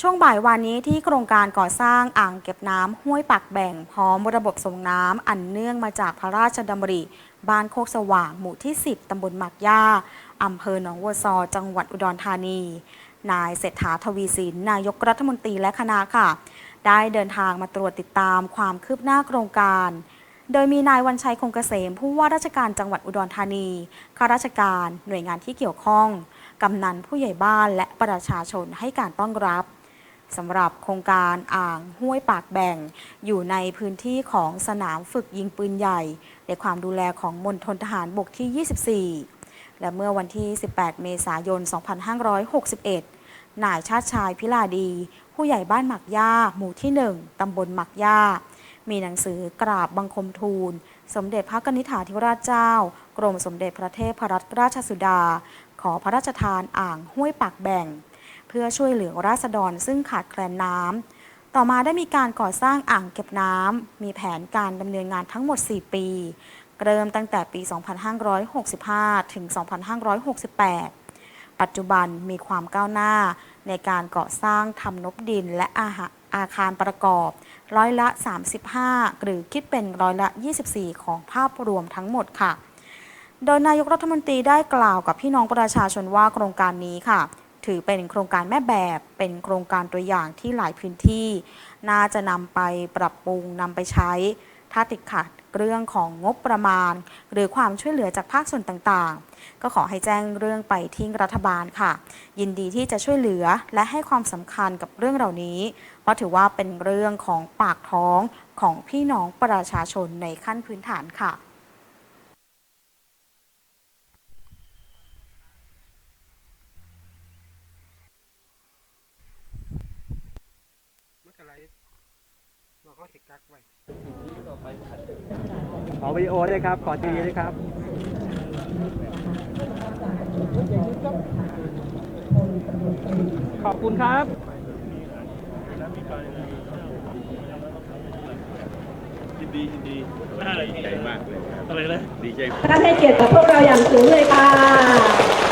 ช่วงบ่ายวันนี้ที่โครงการก่อสร้างอ่างเก็บน้ำห้วยปากแบ่ง พร้อมระบบส่งน้ำอันเนื่องมาจากพระราชดำริ บ้านโคกสว่างหมู่ที่ 10 ตำบลหมักย่าอำเภอหนองวัวซอ จังหวัดอุดรธานี นายเศรษฐาทวีสิน นายกรัฐมนตรีและคณะค่ะ ได้เดินทางมาตรวจติดตามความคืบหน้าโครงการ โดยมีนายวันชัยคงเกษม ผู้ว่าราชการจังหวัดอุดรธานีข้าราชการ หน่วยงานที่เกี่ยวข้อง กำนันผู้ใหญ่บ้านและประชาชนให้การต้อนรับ สำหรับโครงการอ่างห้วยปากแบ่ง อยู่ในพื้นที่ของสนามฝึกยิงปืนใหญ่ ในความดูแลของมณฑลทหารบกที่ 24 และเมื่อวันที่ 18 เมษายน 2561 นายชาติชายพิลาดี ผู้ใหญ่บ้านหมักย่า หมู่ที่ 1 ตำบลหมักย่า มีหนังสือกราบบังคมทูล สมเด็จพระกนิษฐาธิราชเจ้า กรมสมเด็จพระเทพรัตนราชสุดา ขอพระราชทานอ่างห้วยปากแบ่ง พื่อช่วยเหลือราษฎรซึ่งขาดแคลนน้ำ ต่อมาได้มีการก่อสร้างอ่างเก็บน้ำ มีแผนการดำเนินงานทั้งหมด 4 ปี เริ่มตั้งแต่ปี 2565 ถึง 2568 ปัจจุบันมีความก้าวหน้าในการก่อสร้างทำนบดินและอาหาอาคารประกอบ ร้อยละ 35 หรือคิดเป็นร้อยละ 24 ของภาพรวมทั้งหมดค่ะ โดยนายกรัฐมนตรีได้กล่าวกับพี่น้องประชาชนว่าโครงการนี้ค่ะ ถือเป็นโครงการแม่แบบเป็นโครงการตัวอย่างที่หลายพื้นที่ น่าจะนำไปปรับปรุงนำไปใช้ ถ้าติดขัดเรื่องของงบประมาณ หรือความช่วยเหลือจากภาคส่วนต่างๆ ก็ขอให้แจ้งเรื่องไปที่รัฐบาลค่ะ ยินดีที่จะช่วยเหลือและให้ความสำคัญกับเรื่องเหล่านี้ เพราะถือว่าเป็นเรื่องของปากท้องของพี่น้องประชาชนในขั้นพื้นฐานค่ะ มันก็ไหล เราเขาติดกักไว้ขอวิดีโอด้วยครับ ขอทีวีด้วยครับขอบคุณครับ ยินดียินดีดีใจมากเลยครับอะไรเลยดีใจ ท่านให้เกียรติกับพวกเราอย่างสูงเลยค่ะ